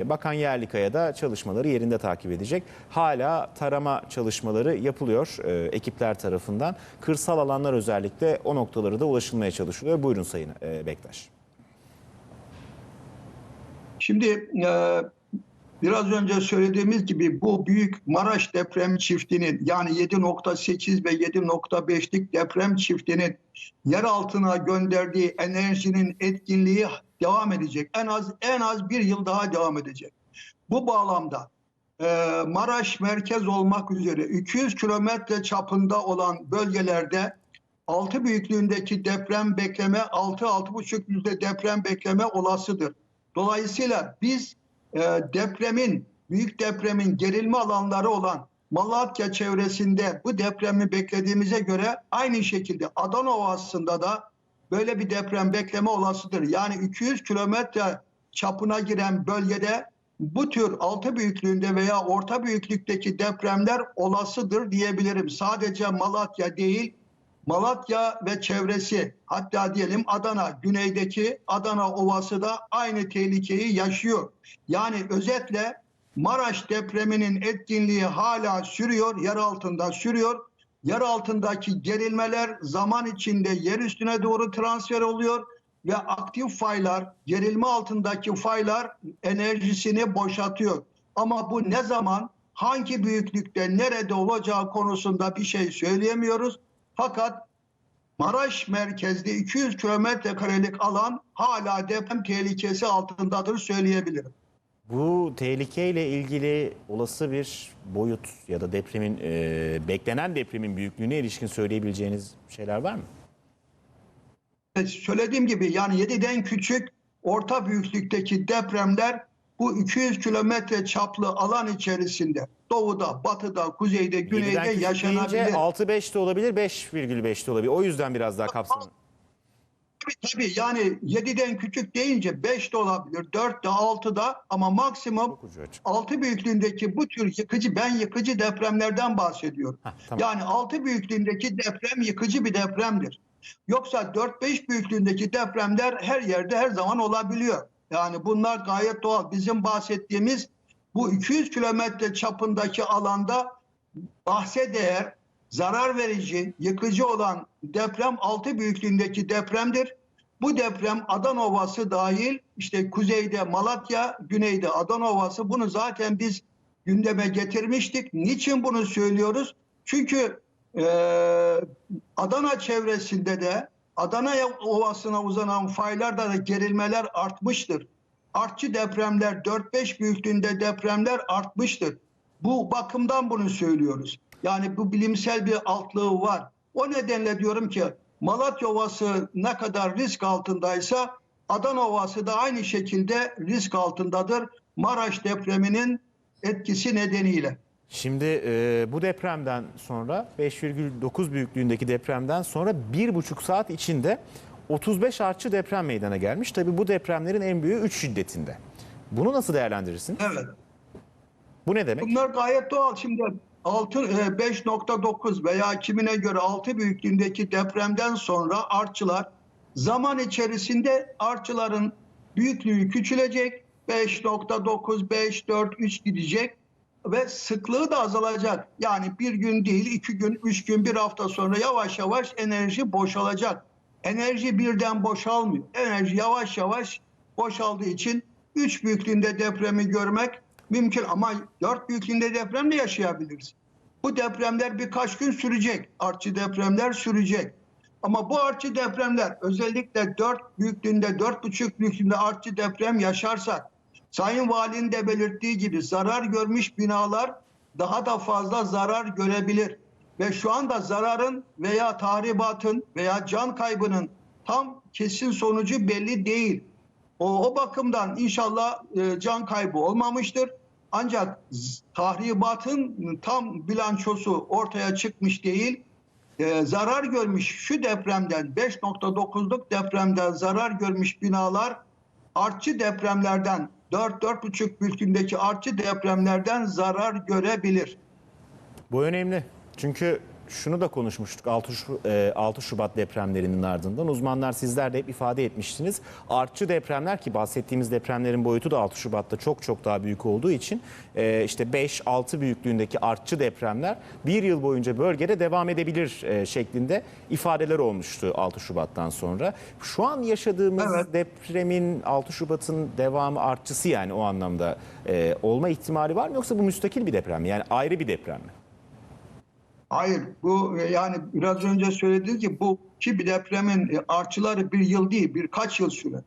Bakan Yerlikaya da çalışmaları yerinde takip edecek. Hala tarama çalışmaları yapılıyor e, ekipler tarafından. Kırsal alanlar özellikle o noktalara da ulaşılmaya çalışılıyor. Buyurun Sayın e, Bektaş. Şimdi e, biraz önce söylediğimiz gibi bu büyük Maraş deprem çiftinin yani 7.8 ve 7.5'lik deprem çiftinin yer altına gönderdiği enerjinin etkinliği devam edecek. En az en az bir yıl daha devam edecek. Bu bağlamda e, Maraş merkez olmak üzere 200 kilometre çapında olan bölgelerde 6 büyüklüğündeki deprem bekleme 6-6,5 yüzde deprem bekleme olasıdır. Dolayısıyla biz e, depremin, büyük depremin gerilme alanları olan Malatya çevresinde bu depremi beklediğimize göre aynı şekilde Adana Ovası'nda da böyle bir deprem bekleme olasıdır. Yani 200 kilometre çapına giren bölgede bu tür altı büyüklüğünde veya orta büyüklükteki depremler olasıdır diyebilirim. Sadece Malatya değil, Malatya ve çevresi hatta diyelim Adana güneydeki Adana Ovası da aynı tehlikeyi yaşıyor. Yani özetle Maraş depreminin etkinliği hala sürüyor, yer altında sürüyor. Yer altındaki gerilmeler zaman içinde yer üstüne doğru transfer oluyor ve aktif faylar, gerilme altındaki faylar enerjisini boşaltıyor. Ama bu ne zaman, hangi büyüklükte, nerede olacağı konusunda bir şey söyleyemiyoruz. Fakat Maraş merkezli 200 kilometre karelik alan hala deprem tehlikesi altındadır söyleyebilirim. Bu tehlikeyle ilgili olası bir boyut ya da depremin e, beklenen depremin büyüklüğüne ilişkin söyleyebileceğiniz şeyler var mı? Söylediğim gibi yani 7'den küçük orta büyüklükteki depremler bu 200 kilometre çaplı alan içerisinde doğuda, batıda, kuzeyde, güneyde yaşanabilir. deyince 6-5 de olabilir, 5,5 de olabilir. O yüzden biraz daha kapsamlı. Tabii, tabii yani 7'den küçük deyince 5 de olabilir, 4 de 6 da ama maksimum Çok ucu açık. 6 büyüklüğündeki bu tür yıkıcı ben yıkıcı depremlerden bahsediyorum. Heh, tamam. Yani 6 büyüklüğündeki deprem yıkıcı bir depremdir. Yoksa 4-5 büyüklüğündeki depremler her yerde her zaman olabiliyor. Yani bunlar gayet doğal. Bizim bahsettiğimiz bu 200 kilometre çapındaki alanda bahse değer, zarar verici, yıkıcı olan deprem 6 büyüklüğündeki depremdir. Bu deprem Adana Ovası dahil işte kuzeyde Malatya, güneyde Adana Ovası bunu zaten biz gündeme getirmiştik. Niçin bunu söylüyoruz? Çünkü e, Adana çevresinde de Adana Ovası'na uzanan faylarda da gerilmeler artmıştır. Artçı depremler 4-5 büyüklüğünde depremler artmıştır. Bu bakımdan bunu söylüyoruz. Yani bu bilimsel bir altlığı var. O nedenle diyorum ki Malatya Ovası ne kadar risk altındaysa Adana Ovası da aynı şekilde risk altındadır. Maraş depreminin etkisi nedeniyle. Şimdi e, bu depremden sonra 5,9 büyüklüğündeki depremden sonra 1,5 saat içinde 35 artçı deprem meydana gelmiş. Tabii bu depremlerin en büyüğü 3 şiddetinde. Bunu nasıl değerlendirirsin? Evet. Bu ne demek? Bunlar gayet doğal. Şimdi 6 e, 5.9 veya kimine göre 6 büyüklüğündeki depremden sonra artçılar zaman içerisinde artçıların büyüklüğü küçülecek. 5.9, 5, 4, 3 gidecek ve sıklığı da azalacak. Yani bir gün değil, iki gün, üç gün, bir hafta sonra yavaş yavaş enerji boşalacak. Enerji birden boşalmıyor. Enerji yavaş yavaş boşaldığı için 3 büyüklüğünde depremi görmek mümkün ama 4 büyüklüğünde deprem de yaşayabiliriz. Bu depremler birkaç gün sürecek. Artçı depremler sürecek. Ama bu artçı depremler özellikle 4 büyüklüğünde, 4,5 büyüklüğünde artçı deprem yaşarsak Sayın Valinin de belirttiği gibi zarar görmüş binalar daha da fazla zarar görebilir. Ve şu anda zararın veya tahribatın veya can kaybının tam kesin sonucu belli değil. O, o bakımdan inşallah e, can kaybı olmamıştır. Ancak tahribatın tam bilançosu ortaya çıkmış değil. E, zarar görmüş şu depremden 5.9'luk depremden zarar görmüş binalar artçı depremlerden 4-4,5 büyüklüğündeki artçı depremlerden zarar görebilir. Bu önemli. Çünkü şunu da konuşmuştuk 6, Şu- e, 6 Şubat depremlerinin ardından. Uzmanlar sizler de hep ifade etmiştiniz. Artçı depremler ki bahsettiğimiz depremlerin boyutu da 6 Şubat'ta çok çok daha büyük olduğu için e, işte 5-6 büyüklüğündeki artçı depremler bir yıl boyunca bölgede devam edebilir e, şeklinde ifadeler olmuştu 6 Şubat'tan sonra. Şu an yaşadığımız Evet. depremin 6 Şubat'ın devamı artçısı yani o anlamda e, olma ihtimali var mı yoksa bu müstakil bir deprem mi? Yani ayrı bir deprem mi? Hayır bu e, yani biraz önce söylediğiniz gibi bu ki bir depremin e, artçıları bir yıl değil birkaç yıl sürer.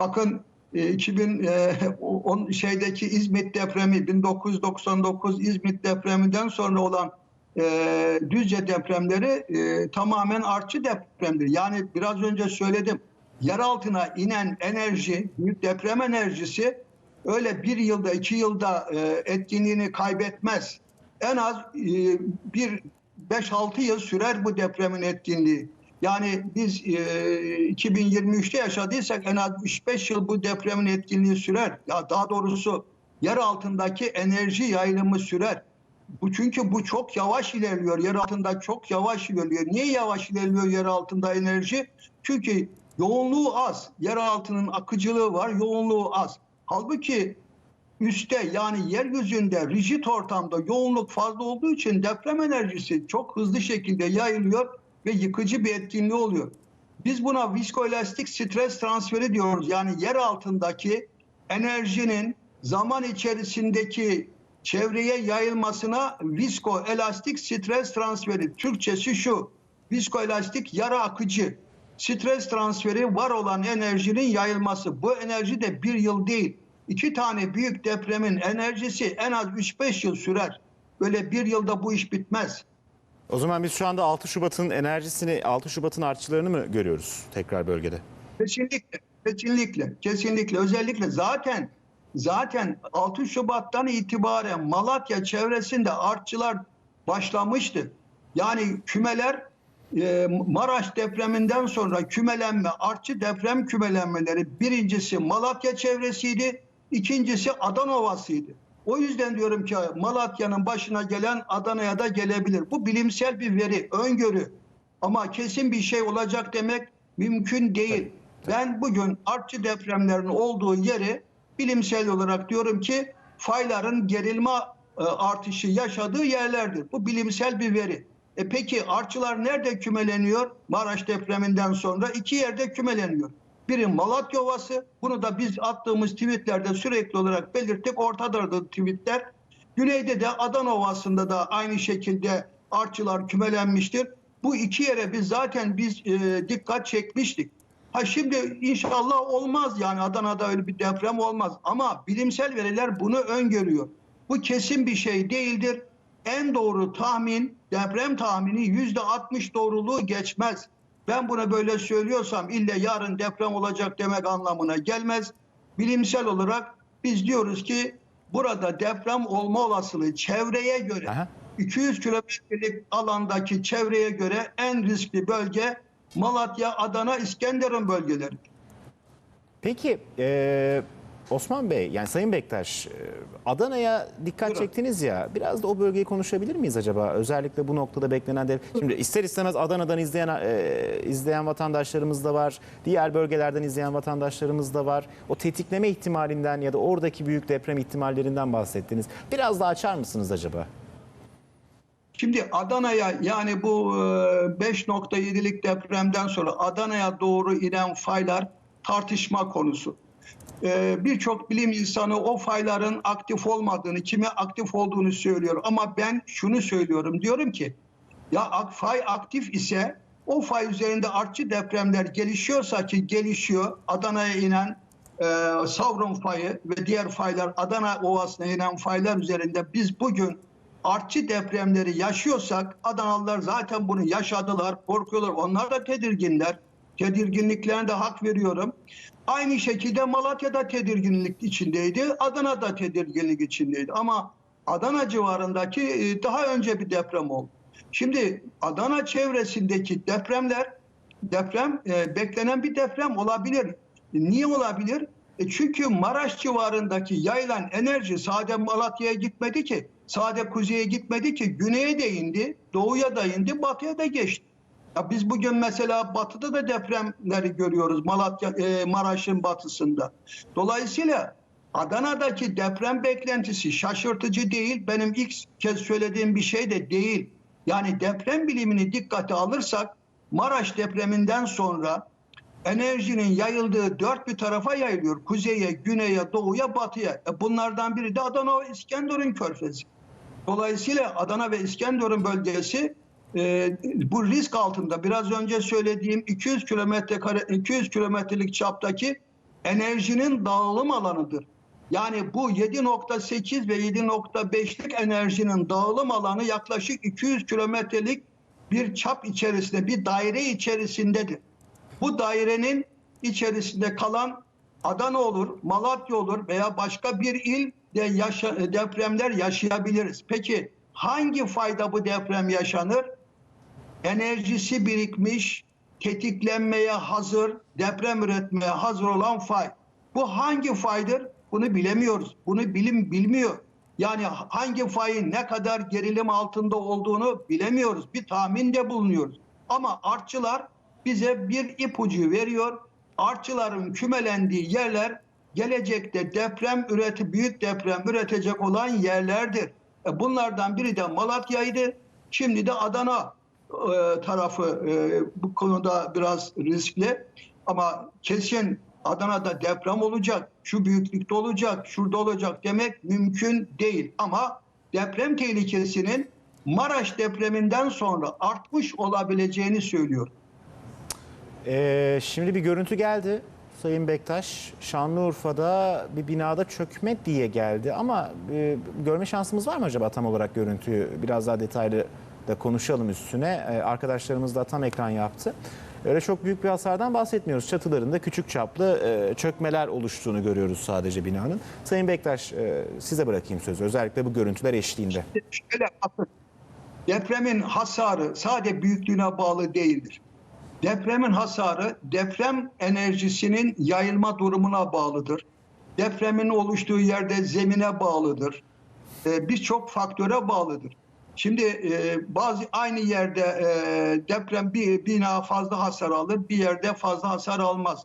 Bakın e, 2010 şeydeki İzmit depremi 1999 İzmit depreminden sonra olan e, Düzce depremleri e, tamamen artçı depremdir. Yani biraz önce söyledim yer altına inen enerji büyük deprem enerjisi öyle bir yılda iki yılda e, etkinliğini kaybetmez. En az e, bir 5-6 yıl sürer bu depremin etkinliği. Yani biz e, 2023'te yaşadıysak en az 3-5 yıl bu depremin etkinliği sürer. Ya daha doğrusu yer altındaki enerji yayılımı sürer. Bu çünkü bu çok yavaş ilerliyor. Yer altında çok yavaş ilerliyor. Niye yavaş ilerliyor yer altında enerji? Çünkü yoğunluğu az. Yer altının akıcılığı var, yoğunluğu az. Halbuki üstte yani yeryüzünde rigid ortamda yoğunluk fazla olduğu için deprem enerjisi çok hızlı şekilde yayılıyor ve yıkıcı bir etkinliği oluyor. Biz buna viskoelastik stres transferi diyoruz. Yani yer altındaki enerjinin zaman içerisindeki çevreye yayılmasına viskoelastik stres transferi. Türkçesi şu. Viskoelastik yara akıcı. Stres transferi var olan enerjinin yayılması. Bu enerji de bir yıl değil. İki tane büyük depremin enerjisi en az 3-5 yıl sürer. Böyle bir yılda bu iş bitmez. O zaman biz şu anda 6 Şubat'ın enerjisini, 6 Şubat'ın artçılarını mı görüyoruz tekrar bölgede? Kesinlikle, kesinlikle, kesinlikle. Özellikle zaten zaten 6 Şubat'tan itibaren Malatya çevresinde artçılar başlamıştı. Yani kümeler e, Maraş depreminden sonra kümelenme, artçı deprem kümelenmeleri birincisi Malatya çevresiydi, ikincisi Adana Ovası'ydı. O yüzden diyorum ki Malatya'nın başına gelen Adana'ya da gelebilir. Bu bilimsel bir veri, öngörü. Ama kesin bir şey olacak demek mümkün değil. Ben bugün artçı depremlerin olduğu yeri bilimsel olarak diyorum ki fayların gerilme e, artışı yaşadığı yerlerdir. Bu bilimsel bir veri. E peki artçılar nerede kümeleniyor? Maraş depreminden sonra iki yerde kümeleniyor. Biri Malatya Ovası. Bunu da biz attığımız tweetlerde sürekli olarak belirttik. Ortadadır tweetler. Güneyde de Adana Ovası'nda da aynı şekilde artçılar kümelenmiştir. Bu iki yere biz zaten biz e, dikkat çekmiştik. Ha şimdi inşallah olmaz yani Adana'da öyle bir deprem olmaz ama bilimsel veriler bunu öngörüyor. Bu kesin bir şey değildir. En doğru tahmin deprem tahmini yüzde 60 doğruluğu geçmez. Ben bunu böyle söylüyorsam ille yarın deprem olacak demek anlamına gelmez. Bilimsel olarak biz diyoruz ki burada deprem olma olasılığı çevreye göre Aha. 200 kilometrelik alandaki çevreye göre en riskli bölge Malatya, Adana, İskenderun bölgeleri. Peki e, Osman Bey, yani Sayın Bektaş, e, Adana'ya dikkat Buyurun. çektiniz ya. Biraz da o bölgeyi konuşabilir miyiz acaba? Özellikle bu noktada beklenen de. Şimdi ister istemez Adana'dan izleyen e, izleyen vatandaşlarımız da var. Diğer bölgelerden izleyen vatandaşlarımız da var. O tetikleme ihtimalinden ya da oradaki büyük deprem ihtimallerinden bahsettiniz. Biraz daha açar mısınız acaba? Şimdi Adana'ya yani bu e, 5.7'lik depremden sonra Adana'ya doğru inen faylar tartışma konusu. E, Birçok bilim insanı o fayların aktif olmadığını, kime aktif olduğunu söylüyor. Ama ben şunu söylüyorum, diyorum ki ya fay aktif ise o fay üzerinde artçı depremler gelişiyorsa ki gelişiyor Adana'ya inen e, Savrum fayı ve diğer faylar Adana Ovası'na inen faylar üzerinde biz bugün artçı depremleri yaşıyorsak Adanalılar zaten bunu yaşadılar, korkuyorlar. Onlar da tedirginler. Tedirginliklerine de hak veriyorum. Aynı şekilde Malatya'da tedirginlik içindeydi. Adana'da tedirginlik içindeydi. Ama Adana civarındaki e, daha önce bir deprem oldu. Şimdi Adana çevresindeki depremler deprem e, beklenen bir deprem olabilir. Niye olabilir? E çünkü Maraş civarındaki yayılan enerji sade Malatya'ya gitmedi ki, sade kuzeye gitmedi ki, güneye de indi, doğuya da indi, batıya da geçti. Ya biz bugün mesela batıda da depremleri görüyoruz Malatya, e, Maraş'ın batısında. Dolayısıyla Adana'daki deprem beklentisi şaşırtıcı değil. Benim ilk kez söylediğim bir şey de değil. Yani deprem bilimini dikkate alırsak Maraş depreminden sonra enerjinin yayıldığı dört bir tarafa yayılıyor. Kuzeye, güneye, doğuya, batıya. E bunlardan biri de Adana ve İskenderun körfezi. Dolayısıyla Adana ve İskenderun bölgesi e, bu risk altında biraz önce söylediğim 200 kilometre kare 200 kilometrelik çaptaki enerjinin dağılım alanıdır. Yani bu 7.8 ve 7.5'lik enerjinin dağılım alanı yaklaşık 200 kilometrelik bir çap içerisinde, bir daire içerisindedir. Bu dairenin içerisinde kalan Adana olur, Malatya olur veya başka bir il de yaşa- depremler yaşayabiliriz. Peki hangi fayda bu deprem yaşanır? Enerjisi birikmiş, tetiklenmeye hazır, deprem üretmeye hazır olan fay. Bu hangi faydır? Bunu bilemiyoruz. Bunu bilim bilmiyor. Yani hangi fayın ne kadar gerilim altında olduğunu bilemiyoruz. Bir tahminde bulunuyoruz. Ama artçılar bize bir ipucu veriyor. Artçıların kümelendiği yerler gelecekte deprem üreti büyük deprem üretecek olan yerlerdir. E, Bunlardan biri de Malatya'ydı. Şimdi de Adana e, tarafı e, bu konuda biraz riskli. Ama kesin Adana'da deprem olacak, şu büyüklükte olacak, şurada olacak demek mümkün değil. Ama deprem tehlikesinin Maraş depreminden sonra artmış olabileceğini söylüyor. Ee, şimdi bir görüntü geldi Sayın Bektaş. Şanlıurfa'da bir binada çökme diye geldi ama e, görme şansımız var mı acaba tam olarak görüntüyü? Biraz daha detaylı da konuşalım üstüne. Ee, arkadaşlarımız da tam ekran yaptı. Öyle çok büyük bir hasardan bahsetmiyoruz. Çatılarında küçük çaplı e, çökmeler oluştuğunu görüyoruz sadece binanın. Sayın Bektaş e, size bırakayım sözü özellikle bu görüntüler eşliğinde. Şöyle. Depremin hasarı sadece büyüklüğüne bağlı değildir. Depremin hasarı deprem enerjisinin yayılma durumuna bağlıdır. Depremin oluştuğu yerde zemine bağlıdır. Ee, Birçok faktöre bağlıdır. Şimdi e, bazı aynı yerde e, deprem bir bina fazla hasar alır, bir yerde fazla hasar almaz.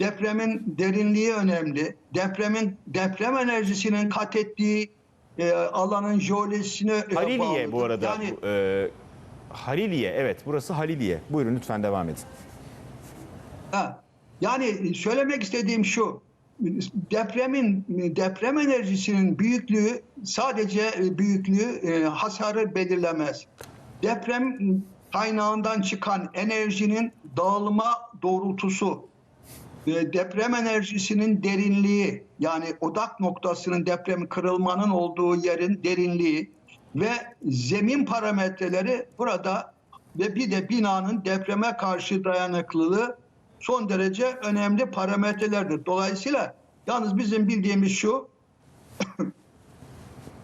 Depremin derinliği önemli. Depremin deprem enerjisinin kat ettiği e, alanın jeolojisine e, Haliliye bu bağlıdır. arada. Yani e, Haliliye evet burası Haliliye. Buyurun lütfen devam edin. Ha, yani söylemek istediğim şu. Depremin deprem enerjisinin büyüklüğü sadece büyüklüğü e, hasarı belirlemez. Deprem kaynağından çıkan enerjinin dağılma doğrultusu, e, deprem enerjisinin derinliği yani odak noktasının deprem kırılmanın olduğu yerin derinliği ve zemin parametreleri burada ve bir de binanın depreme karşı dayanıklılığı son derece önemli parametrelerdir. Dolayısıyla yalnız bizim bildiğimiz şu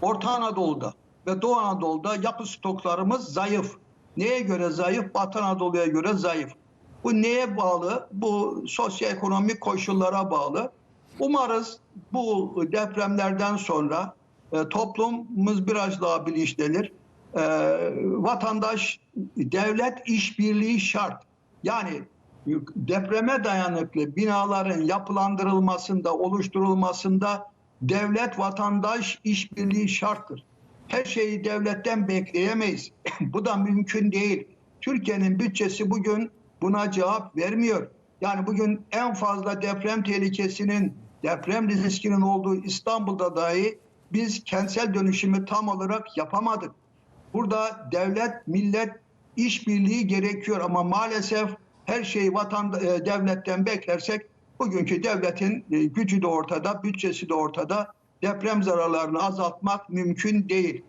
Orta Anadolu'da ve Doğu Anadolu'da yapı stoklarımız zayıf. Neye göre zayıf? Batı Anadolu'ya göre zayıf. Bu neye bağlı? Bu sosyoekonomik koşullara bağlı. Umarız bu depremlerden sonra e, toplumumuz biraz daha bilinçlenir. E, vatandaş devlet işbirliği şart. Yani depreme dayanıklı binaların yapılandırılmasında, oluşturulmasında devlet vatandaş işbirliği şarttır. Her şeyi devletten bekleyemeyiz. Bu da mümkün değil. Türkiye'nin bütçesi bugün buna cevap vermiyor. Yani bugün en fazla deprem tehlikesinin, deprem riskinin olduğu İstanbul'da dahi biz kentsel dönüşümü tam olarak yapamadık. Burada devlet, millet işbirliği gerekiyor ama maalesef her şeyi vatan e, devletten beklersek bugünkü devletin e, gücü de ortada, bütçesi de ortada. Deprem zararlarını azaltmak mümkün değil.